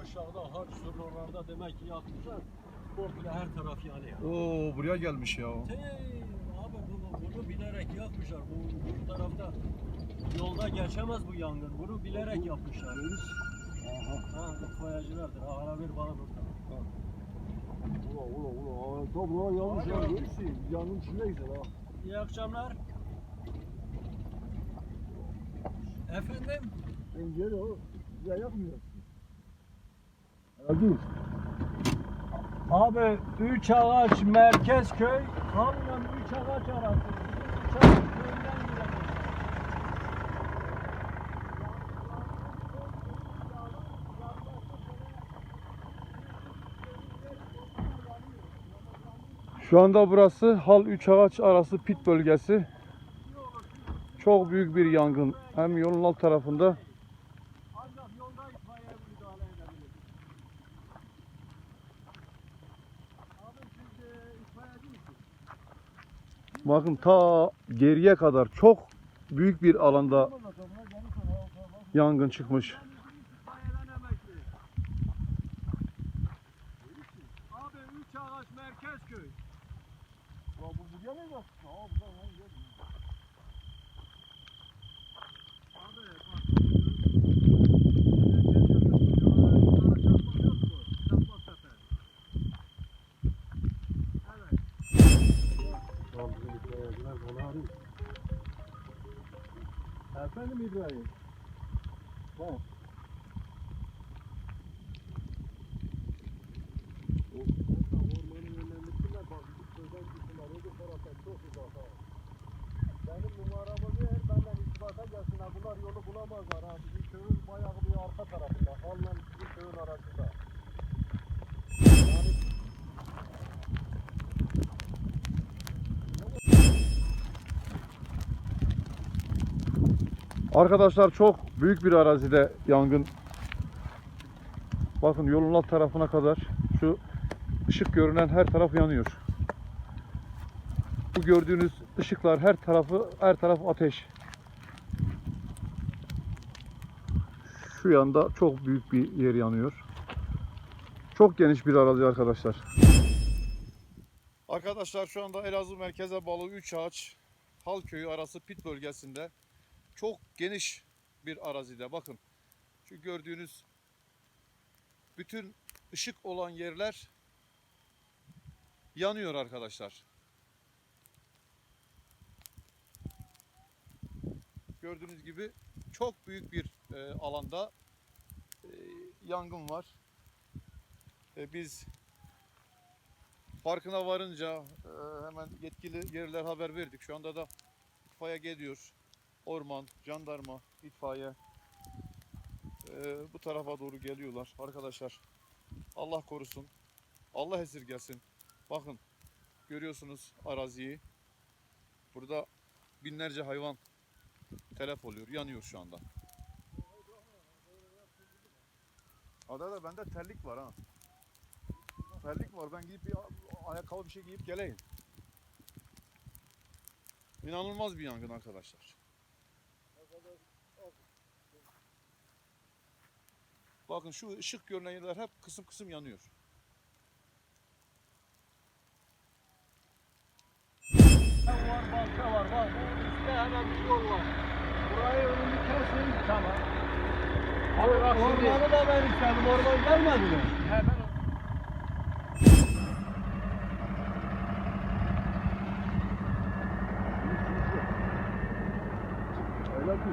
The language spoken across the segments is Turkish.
Aşağıda harç sırlarında demek ki yakmışlar. Komple her taraf yanıyor. Oo buraya gelmiş ya. Hey, abi bunu, bunu bilerek yapmışlar. Bu, bu tarafta yolda geçemez bu yangın. Bunu bilerek yapmışlar. Aha. Ha, itfaiyecilerdir. Ha, ara ver bana burada. Ula ula ula. Buraya yanmış ya. Yangın içindeyiz ha. İyi akşamlar. Efendim? Sen gel o. Buraya yapmıyorsun. Hadi. Abi Üç Ağaç Merkezköy, Hamla Üç Ağaç arası. Üç Ağaç gidelim. Şu anda burası Hal Üç Ağaç arası pit bölgesi. Çok büyük bir yangın. Hem yolun alt tarafında Ancak yolda itfaiye müdahale edebilir. Abi siz e, itfaiyeci misiniz? bakın ta geriye kadar çok büyük bir alanda yangın çıkmış. İtfaiyeden emekli. Abi Üç Ağaç Merkezköy. Ya bu buraya ne yaptın? Aa buradan lan gel. Abi bak. Evet. Tamam bizim itfaiyeciler bana arıyor. Efendim İbrahim. Ha. O orta ormanın önünden gittiler bak bu köyden gittiler öbür taraftan çok uzak ha. Benim numaramı ver benden irtibata gelsinler. Bunlar yolu bulamazlar ha. Bizim köyün bayağı bir arka tarafında Hal'la bizim köyün arasında. Yani Arkadaşlar çok büyük bir arazide yangın. Bakın yolun alt tarafına kadar şu ışık görünen her taraf yanıyor. Bu gördüğünüz ışıklar her tarafı her taraf ateş. Şu yanda çok büyük bir yer yanıyor. Çok geniş bir arazi arkadaşlar. Arkadaşlar şu anda Elazığ merkeze bağlı 3 ağaç Halköy'ü arası pit bölgesinde çok geniş bir arazide bakın. Şu gördüğünüz bütün ışık olan yerler yanıyor arkadaşlar. Gördüğünüz gibi çok büyük bir e, alanda e, yangın var. E, biz farkına varınca e, hemen yetkili yerler haber verdik. Şu anda da itfaiye geliyor orman, jandarma, itfaiye eee, bu tarafa doğru geliyorlar arkadaşlar. Allah korusun. Allah esirgesin. Bakın görüyorsunuz araziyi. Burada binlerce hayvan telef oluyor, yanıyor şu anda. Adada bende terlik var ha. Terlik var. Ben giyip bir ayakkabı bir şey giyip geleyim. İnanılmaz bir yangın arkadaşlar. Bakın şu ışık görünen yerler hep kısım kısım yanıyor. var, balta var, bak. Üstte hemen bir yol var. Burayı önünü kesin. Tamam. Abi bak şimdi. Ormanı da ben istedim, orman gelmedi mi? Hemen öyle ki.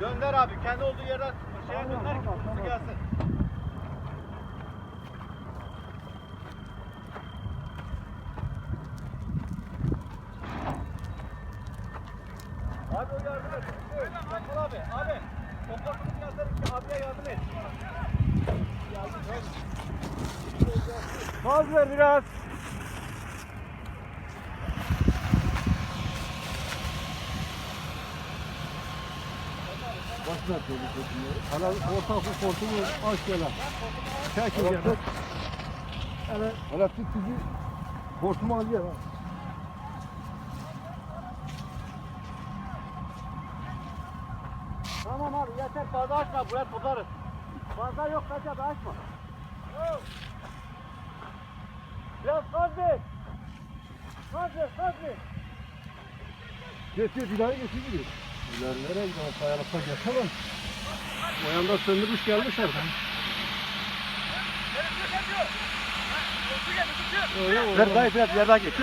Gönder abi, kendi olduğu yerden şeye gönder ki kutusu gelsin. Abi o yardım et. Sakal abi, abi. O kapının yazarı ki abiye yardım et. Gaz ver biraz. Metre bir çekmiyor. Hala orta bu hortumu aç gele. Çekil gele. Hele, hele tut bizi hortumu al gel. Tamam abi yeter fazla açma buraya tutarız. Fazla yok kaç abi açma. Biraz gaz ver. Gaz ver gaz ver. Getir ileri getir gidiyor. İleri nereye gidiyor? Kayalıkta geçemem. O yanda söndürmüş gelmişler. Öyle Ver dayı biraz yerden geç.